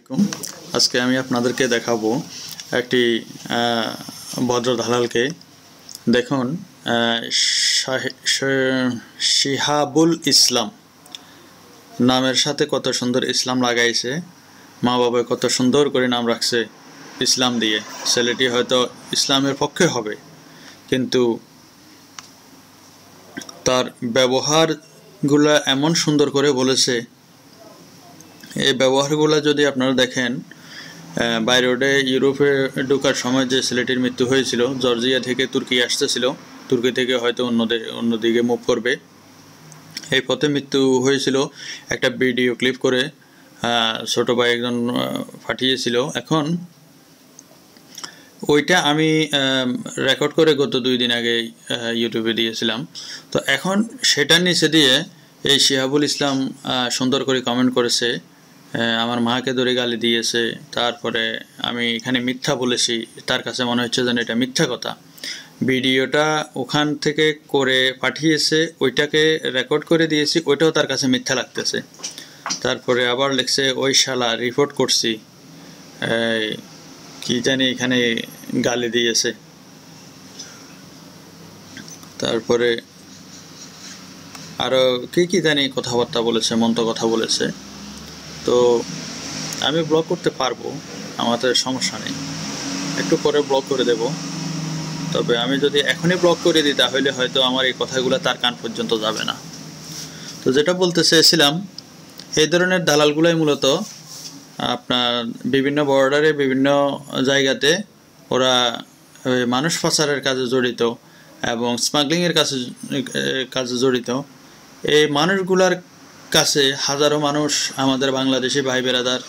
আলাইকুম। আজকে আমি আপনাদেরকে দেখাবো একটি ভদ্র দালালকে। দেখুন শিহাবুল ইসলাম নামের সাথে কত সুন্দর ইসলাম লাগাইছে। মা বাবা কত সুন্দর করে নাম রাখছে ইসলাম দিয়ে। ছেলেটি হয়তো ইসলামের পক্ষে হবে, কিন্তু তার ব্যবহারগুলো এমন সুন্দর করে বলেছে এই ব্যবহারগুলো যদি আপনারা দেখেন আহ, বাই রোডে ইউরোপে ঢোকার সময় যে ছেলেটির মৃত্যু হয়েছিল জর্জিয়া থেকে তুর্কি আসতেছিল তুর্কি থেকে হয়তো অন্য দে- অন্যদিকে মুভ করবে। এই পথে মৃত্যু হয়েছিল একটা ভিডিও ক্লিপ করে ছোট ভাই একজন পাঠিয়েছিল। এখন ওইটা আমি রেকর্ড করে গত দুই দিন আগে ইউটিউবে দিয়েছিলাম। তো এখন সেটার নিচে দিয়ে এই শিহাবুল ইসলাম সুন্দর করে কমেন্ট করেছে আমার মাকে ধরে গালি দিয়েছে। তারপরে আমি এখানে মিথ্যা বলেছি। তার কাছে মনে হচ্ছে যেন এটা মিথ্যা কথা। ভিডিওটা ওখান থেকে করে পাঠিয়েছে, ওইটাকে রেকর্ড করে দিয়েছি, ওইটাও তার কাছে মিথ্যা লাগতেছে। তারপরে আবার লিখছে, ওই শালা রিপোর্ট করছি। কি জানি এখানে গালি দিয়েছে। তারপরে আরও কি কি জানি কথাবার্তা বলেছে মন্ত কথা বলেছে। তো আমি ব্লক করতে পারব আমাদের সমস্যা নেই। একটু পরে ব্লক করে দেব। তবে আমি যদি এখনই ব্লক করে দিই, তাহলে হয়তো আমার এই কথাগুলো তার কান পর্যন্ত যাবে না। তো যেটা বলতে চেয়েছিলাম, এই ধরনের দালালগুলোই মূলত, আপনার বিভিন্ন বর্ডারে বিভিন্ন জায়গাতে ওরা মানুষ পাচারের কাজে জড়িত এবং স্মাগলিংয়ের কাছে কাজে জড়িত। এই মানুষগুলার কাছে হাজারো মানুষ আমাদের বাংলাদেশি ভাই বেরাদার,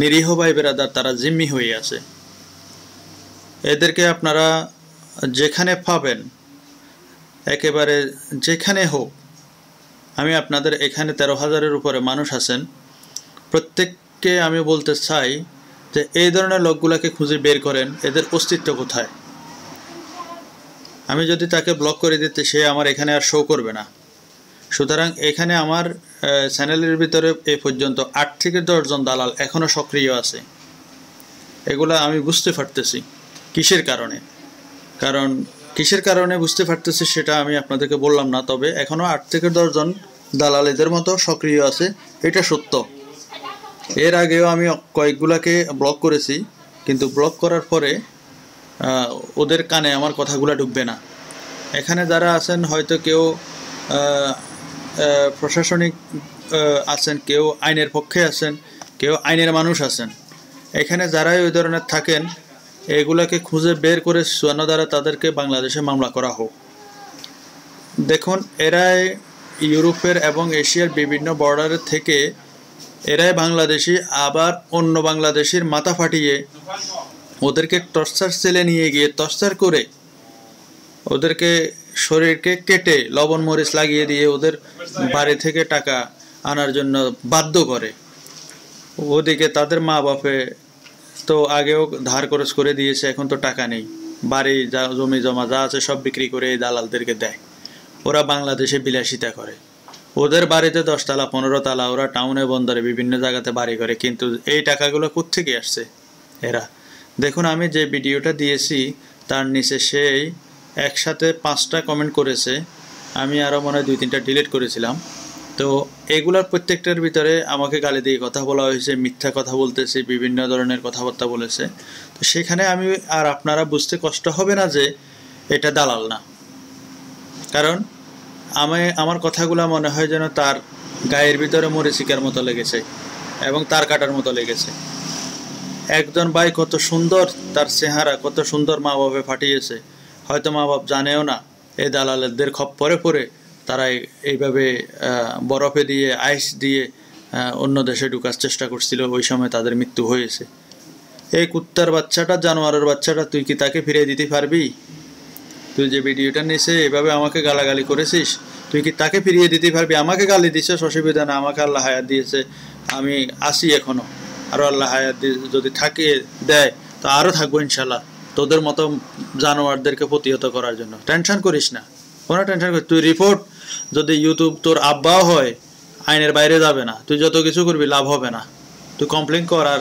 নিরীহ ভাই বেরাদার, তারা জিম্মি হয়ে আছে। এদেরকে আপনারা যেখানে পাবেন, একেবারে যেখানে হোক, আমি আপনাদের এখানে তেরো হাজারের উপরে মানুষ আছেন, প্রত্যেককে আমি বলতে চাই যে এই ধরনের লোকগুলোকে খুঁজে বের করেন, এদের অস্তিত্ব কোথায়? আমি যদি তাকে ব্লক করে দিতে, সে আমার এখানে আর শো করবে না। সুতরাং এখানে আমার চ্যানেলের ভিতরে এ পর্যন্ত আট থেকে দশজন দালাল এখনও সক্রিয় আছে। এগুলা আমি বুঝতে পারতেছি। কিসের কারণে? কারণ কিসের কারণে বুঝতে পারতেছি সেটা আমি আপনাদেরকে বললাম না, তবে এখনও আট থেকে দশজন দালাল এদের মতো সক্রিয় আছে, এটা সত্য। এর আগেও আমি কয়েকগুলাকে ব্লক করেছি, কিন্তু ব্লক করার পরে ওদের কানে আমার কথাগুলো ঢুকবে না। এখানে যারা আছেন হয়তো কেউ প্রশাসনিক আছেন, কেউ আইনের পক্ষে আছেন, কেউ আইনের মানুষ আছেন। এখানে যারাই ওই ধরনের থাকেন, এগুলাকে খুঁজে বের করে সুয়ানো দ্বারা তাদেরকে বাংলাদেশে মামলা করা হোক। দেখুন, এরাই ইউরোপের এবং এশিয়ার বিভিন্ন বর্ডারের থেকে এরাই বাংলাদেশি, আবার অন্য বাংলাদেশির মাথা ফাটিয়ে ওদেরকে টর্চার সেলে নিয়ে গিয়ে টর্চার করে ওদেরকে শরীরকে কেটে লবণ মরিচ লাগিয়ে দিয়ে ওদের বাড়ি থেকে টাকা আনার জন্য বাধ্য করে। ওদিকে তাদের মা বাপে তো আগেও ধার খরচ করে দিয়েছে, এখন তো টাকা নেই। বাড়ি যা, জমি জমা যা আছে সব বিক্রি করে এই দালালদেরকে দেয়। ওরা বাংলাদেশে বিলাসিতা করে। ওদের বাড়িতে দশতলা পনেরো তালা ওরা টাউনে, বন্দরে, বিভিন্ন জায়গাতে বাড়ি করে, কিন্তু এই টাকাগুলো কোত্থেকে আসছে? এরা। দেখুন, আমি যে ভিডিওটা দিয়েছি, তার নিচে সেই একসাথে পাঁচটা কমেন্ট করেছে। আমি আরও মনে হয় দুই তিনটা ডিলিট করেছিলাম। তো এগুলার প্রত্যেকটার ভিতরে আমাকে গালি দিয়ে কথা বলা হয়েছে, মিথ্যা কথা বলতেছে, বিভিন্ন ধরনের কথাবার্তা বলেছে। তো সেখানে আমি আর আপনারা বুঝতে কষ্ট হবে না যে এটা দালাল না। কারণ আমি, আমার কথাগুলো মনে হয় যেন তার গায়ের ভিতরে মরিচিকার মতো লেগেছে এবং তার কাটার মতো লেগেছে। একজন ভাই কত সুন্দর তার চেহারা, কত সুন্দর মা বাবা ফাটিয়েছে। হয়তো মা বাপ জানেও না, এই দালালদের খপ্পরে পরে তারা এইভাবে বরফে দিয়ে, আইস দিয়ে অন্য দেশে ঢুকার চেষ্টা করছিল, ওই সময় তাদের মৃত্যু হয়েছে। এই কুত্তার বাচ্চাটা, জানোয়ারের বাচ্চাটা, তুই কি তাকে ফিরিয়ে দিতে পারবি? তুই যে ভিডিওটা নিয়েছে এভাবে আমাকে গালাগালি করেছিস, তুই কি তাকে ফিরিয়ে দিতে পারবি? আমাকে গালি দিছিস, অসুবিধা না, আমাকে আল্লাহ হায়াত দিয়েছে, আমি আসি এখনও। আরও আল্লাহ হায়াত যদি থাকে, দেয়, তো আরও থাকব ইনশাল্লাহ তোদের মতো জানোয়ারদেরকে প্রতিহত করার জন্য। টেনশন করিস না। কোনো টেনশন করিস তুই রিপোর্ট যদি ইউটিউব তোর আব্বাও হয়, আইনের বাইরে যাবে না। তুই যত কিছু করবি, লাভ হবে না। তুই কমপ্লেন কর আর